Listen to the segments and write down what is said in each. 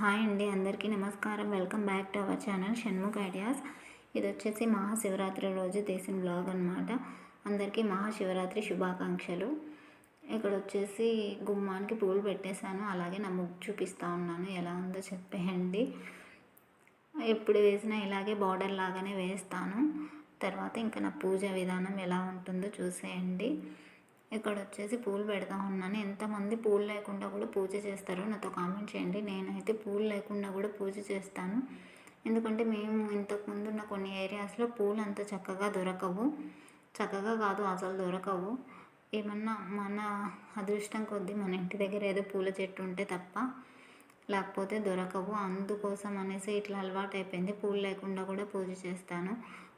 Hi అండి అందరికీ నమస్కారం. Welcome back to our channel Shanmukh ideas. ఇది వచ్చేసి మహాశివరాత్రి రోజు తీసిన బ్లాగ్ అనమాట అందరికీ మహాశివరాత్రి శుభాకాంక్షలు. ఇక్కడ వచ్చేసి గుమ్మానికి పూలు పెట్టేశాను. అలాగే నా ముగ్గు చూపిస్తూ ఉన్నాను. ఎలా ఉందో చెప్పేయండి. ఎప్పుడు వేసినా ఇలాగే బార్డర్ లాగానే వేస్తాను. తర్వాత ఇంకా నా పూజ విధానం ఎలా ఉంటుందో చూసేయండి. ఇక్కడ వచ్చేసి పూలు పెడతా ఉన్నాను. ఎంతమంది పూలు లేకుండా కూడా పూజ చేస్తారో నాతో కామెంట్ చేయండి. నేనైతే పూలు లేకుండా కూడా పూజ చేస్తాను. ఎందుకంటే మేము ఇంతకుముందు ఉన్న కొన్ని ఏరియాస్లో పూలు అంత చక్కగా దొరకవు. చక్కగా కాదు అసలు దొరకవు. ఏమన్నా మన అదృష్టం కొద్దీ మన ఇంటి దగ్గర ఏదో పూల చెట్టు ఉంటే తప్ప లేకపోతే దొరకవు. అందుకోసం అనేసి ఇట్లా అలవాటు అయిపోయింది. పూలు లేకుండా కూడా పూజ చేస్తాను.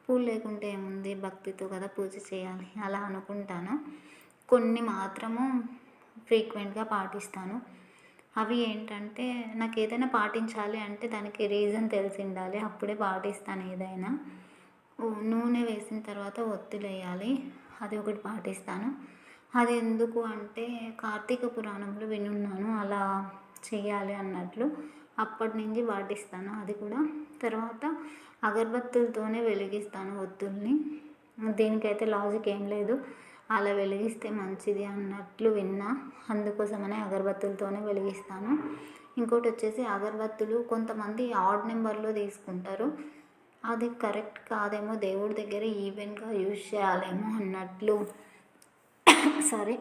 పూలు లేకుంటే ఏముంది? భక్తితో కదా పూజ చేయాలి. అలా అనుకుంటాను. కొన్ని మాత్రము ఫ్రీక్వెంట్గా పాటిస్తాను. అవి ఏంటంటే నాకు ఏదైనా పాటించాలి అంటే దానికి రీజన్ తెలిసి ఉండాలి అప్పుడే పాటిస్తాను ఏదైనా. నూనె వేసిన తర్వాత ఒత్తులు వేయాలి. అది ఒకటి పాటిస్తాను. అది ఎందుకు అంటే కార్తీక పురాణంలో వినున్నాను అలా చేయాలి అన్నట్లు. అప్పటి నుంచి పాటిస్తాను అది కూడా. తర్వాత అగరబత్తులతోనే వెలిగిస్తాను ఒత్తుల్ని. దీనికైతే లాజిక్ ఏం లేదు. అలా వెలిగిస్తే మంచిది అన్నట్లు విన్నా. అందుకోసమనే అగరబత్తులతోనే వెలిగిస్తాను. ఇంకోటి వచ్చేసి అగరబత్తులు కొంతమంది ఆడ్ నెంబర్లో తీసుకుంటారు. అది కరెక్ట్ కాదేమో దేవుడి దగ్గర ఈవెన్గా యూజ్ చేయాలేమో అన్నట్లు. సారీ.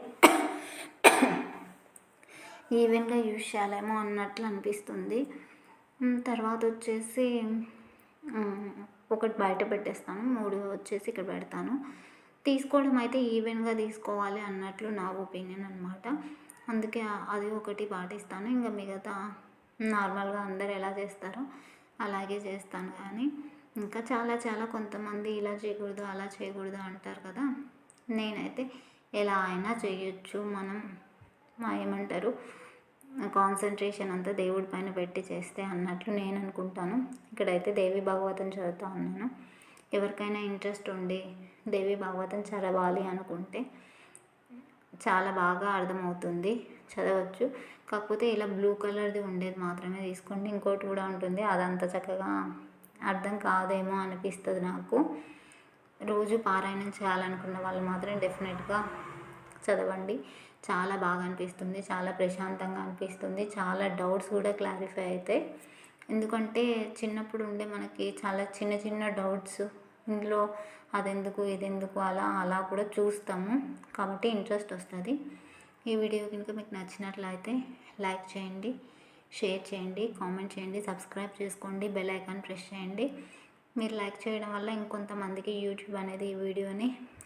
ఈవెన్గా యూజ్ చేయాలేమో అన్నట్లు అనిపిస్తుంది. తర్వాత వచ్చేసి ఒకటి బయట పెట్టేస్తాను. మూడు వచ్చేసి ఇక్కడ పెడతాను. తీసుకోవడం అయితే ఈవెన్గా తీసుకోవాలి అన్నట్లు నా ఒపీనియన్ అనమాట అందుకే అది ఒకటి పాటిస్తాను. ఇంకా మిగతా నార్మల్గా అందరు ఎలా చేస్తారో అలాగే చేస్తాను కానీ ఇంకా చాలా చాలా కొంతమంది ఇలా చేయకూడదు అలా చేయకూడదు అంటారు కదా. నేనైతే ఎలా అయినా చేయొచ్చు. మనం ఏమంటారు? కాన్సన్ట్రేషన్ అంతా దేవుడి పైన పెట్టి చేస్తే అన్నట్లు నేను అనుకుంటాను. ఇక్కడైతే దేవి భాగవతం చదువుతా ఉన్నాను. ఎవరికైనా ఇంట్రెస్ట్ ఉండి దేవి భాగవతం చదవాలి అనుకుంటే చాలా బాగా అర్థమవుతుంది చదవచ్చు. కాకపోతే ఇలా బ్లూ కలర్ది ఉండేది మాత్రమే తీసుకోండి. ఇంకోటి కూడా ఉంటుంది. అదంత చక్కగా అర్థం కాదేమో అనిపిస్తుంది నాకు. రోజు పారాయణం చేయాలనుకున్న వాళ్ళు మాత్రం డెఫినెట్గా చదవండి. చాలా బాగా అనిపిస్తుంది. చాలా ప్రశాంతంగా అనిపిస్తుంది. చాలా డౌట్స్ కూడా క్లారిఫై అవుతాయి. ఎందుకంటే చిన్నప్పుడు ఉండే మనకి చాలా చిన్న చిన్న డౌట్స్ ఇందులో అదెందుకు ఇదెందుకు అలా అలా కూడా చూస్తాము. కాబట్టి ఇంట్రెస్ట్ వస్తుంది. ఈ వీడియో కనుక మీకు నచ్చినట్లయితే లైక్ చేయండి షేర్ చేయండి కామెంట్ చేయండి సబ్స్క్రైబ్ చేసుకోండి బెల్ ఐకాన్ ప్రెస్ చేయండి. మీరు లైక్ చేయడం వల్ల ఇంకొంతమందికి యూట్యూబ్ అనేది ఈ వీడియోని